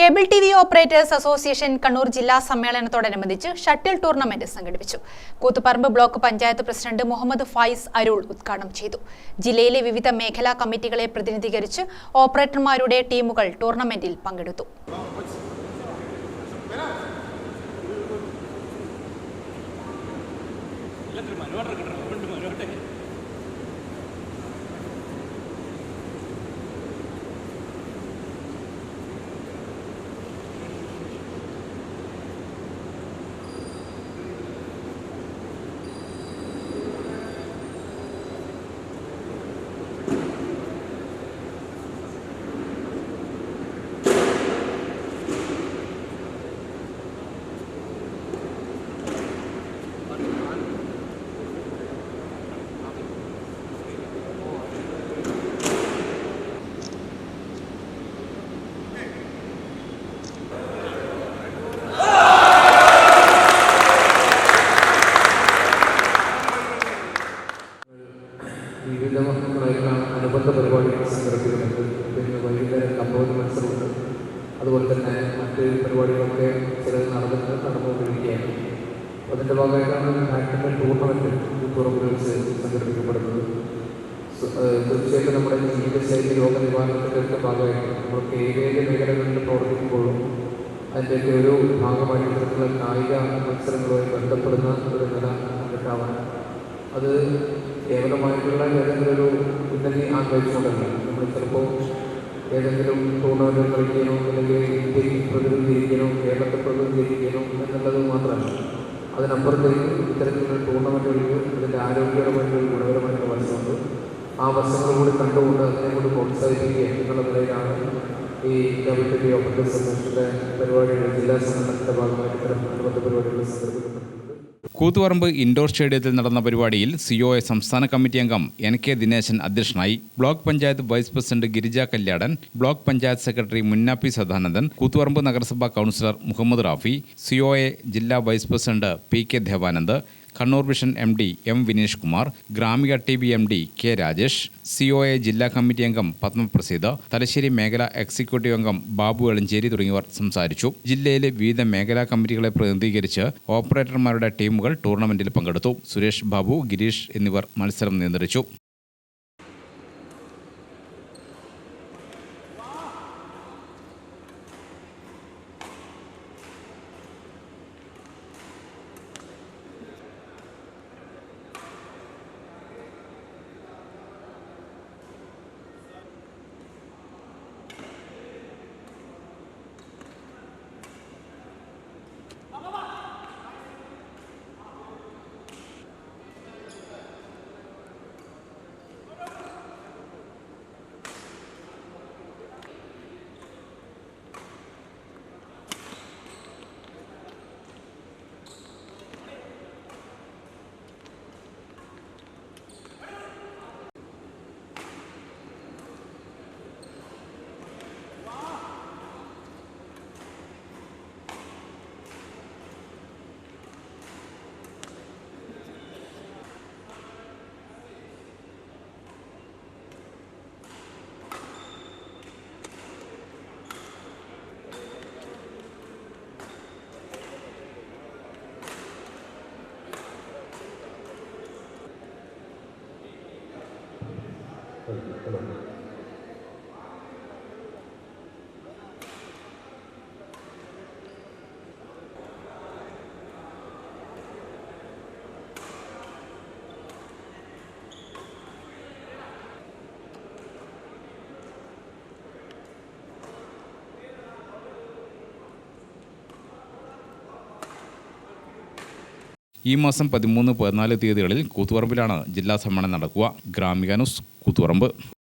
Cable T V operators association Kannur ജില്ലാ സമ്മേളനത്തോടനുബന്ധിച്ച് shuttle tournament സംഘടിപ്പിച്ചു. കൂത്തുപറമ്പ് ബ്ലോക്ക് പഞ്ചായത്ത് പ്രസിഡന്റ് മുഹമ്മദ് ഫൈസ് അരുൾ ഉദ്ഘാടനം ചെയ്തു. ജില്ലയിലെ വിവിധ മേഖലാ കമ്മിറ്റികളെ പ്രതിനിധീകരിച്ച് ഓപ്പറേറ്റർമാരുടെ ടീമുകൾ ടൂർണമെന്റിൽ പങ്കെടുത്തു. വിവിധങ്ങളായിട്ടുള്ള അനുബന്ധ പരിപാടികൾ സംഘടിപ്പിക്കുന്നുണ്ട്. പിന്നെ വൈകുന്നേരം കമ്പോള മത്സരമുണ്ട്. അതുപോലെ തന്നെ മറ്റ് പരിപാടികളൊക്കെ ചിലത് നടന്നിട്ട് നടന്നുകൊണ്ടിരിക്കുകയാണ്. അതിന്റെ ഭാഗമായിട്ടാണ് ബാഡ്മിന്റൺ ടൂർണമെന്റ് തുറമുഖ വെച്ച് സംഘടിപ്പിക്കപ്പെടുന്നത് തീർച്ചയായിട്ടും നമ്മുടെ ജീവിതശൈലി രോഗ നിവാരണത്തിന്റെ ഭാഗമായിട്ട് നമ്മളൊക്കെ ഏതേത് മേഖലകളിൽ പ്രവർത്തിക്കുമ്പോഴും അതിന്റെയൊക്കെ ഒരു ഭാഗമായിട്ട് ഇത്തരത്തിലുള്ള കായിക മത്സരങ്ങളുമായി ബന്ധപ്പെടുന്ന ഒരു നില ഉണ്ടാവണം അത് കേവലമായിട്ടുള്ള ഏതെങ്കിലും ഒരു ഉന്നതി ആഗ്രഹിച്ചുകൊണ്ടല്ല. നമ്മൾ ചിലപ്പോൾ ഏതെങ്കിലും ടൂർണമെന്റ് കളിക്കാനോ അല്ലെങ്കിൽ ഇന്ത്യയിൽ പ്രതിനിധീകരിക്കാനോ കേരളത്തെ പ്രതിനിധീകരിക്കാനോ എന്നുള്ളത് മാത്രമല്ല. അതിനപ്പുറത്തേക്ക് ഇത്തരത്തിലുള്ള ടൂർണമെന്റുകൾക്ക് അതിന്റെ ആരോഗ്യപരമായിട്ടുള്ള ഗുണപരമായിട്ടുള്ള വശമുണ്ട്. ആ വശങ്ങൾ കൂടി കണ്ടുകൊണ്ട് അതിനെ കൂടി പ്രോത്സാഹിപ്പിക്കുക എന്നുള്ള നിലയിലാണ് ഈ കമ്മിറ്റി ഓപ്പറേറ്റീവ് സമൂഹത്തിന്റെ പരിപാടികൾ ജില്ലാ സംഘടനത്തിന്റെ ഭാഗമായിട്ട് ഇത്തരം അനുബന്ധ പരിപാടികൾ സംഘടിപ്പിക്കുന്നുണ്ട് കൂത്തുപറമ്പ് ഇൻഡോർ സ്റ്റേഡിയത്തിൽ നടന്ന പരിപാടിയിൽ സിഒഎ സംസ്ഥാന കമ്മിറ്റി അംഗം എൻ കെ ദിനേശൻ അധ്യക്ഷനായി block panchayat vice president Girija Kalyadan block panchayat secretary Munnappi Sadanandan Koothuparamba നഗരസഭാ കൗൺസിലർ മുഹമ്മദ് റാഫി സിഒഎ ജില്ലാ vice president P K Devanand Kannur vision M D M Vineesh Kumar Gramika T B M D K Rajesh C O A ജില്ലാ committee അംഗം പത്മപ്രസീദ് തലശ്ശേരി മേഖലാ executive അംഗം ബാബു എളഞ്ചേരി തുടങ്ങിയവർ സംസാരിച്ചു. ജില്ലയിലെ വിവിധ മേഖലാ കമ്മിറ്റികളെ പ്രതിനിധീകരിച്ച് ഓപ്പറേറ്റർമാരുടെ ടീമുകൾ ടൂർണമെന്റിൽ പങ്കെടുത്തു. സുരേഷ് ബാബു ഗിരീഷ് എന്നിവർ മത്സരം നിയന്ത്രിച്ചു. 本日こ ഈ മാസം പതിമൂന്ന് പതിനാല് തീയതികളിൽ കൂത്തുപറമ്പിലാണ് ജില്ലാ സമ്മേളനം നടക്കുക. ഗ്രാമിക ന്യൂസ് കൂത്തുപറമ്പ്.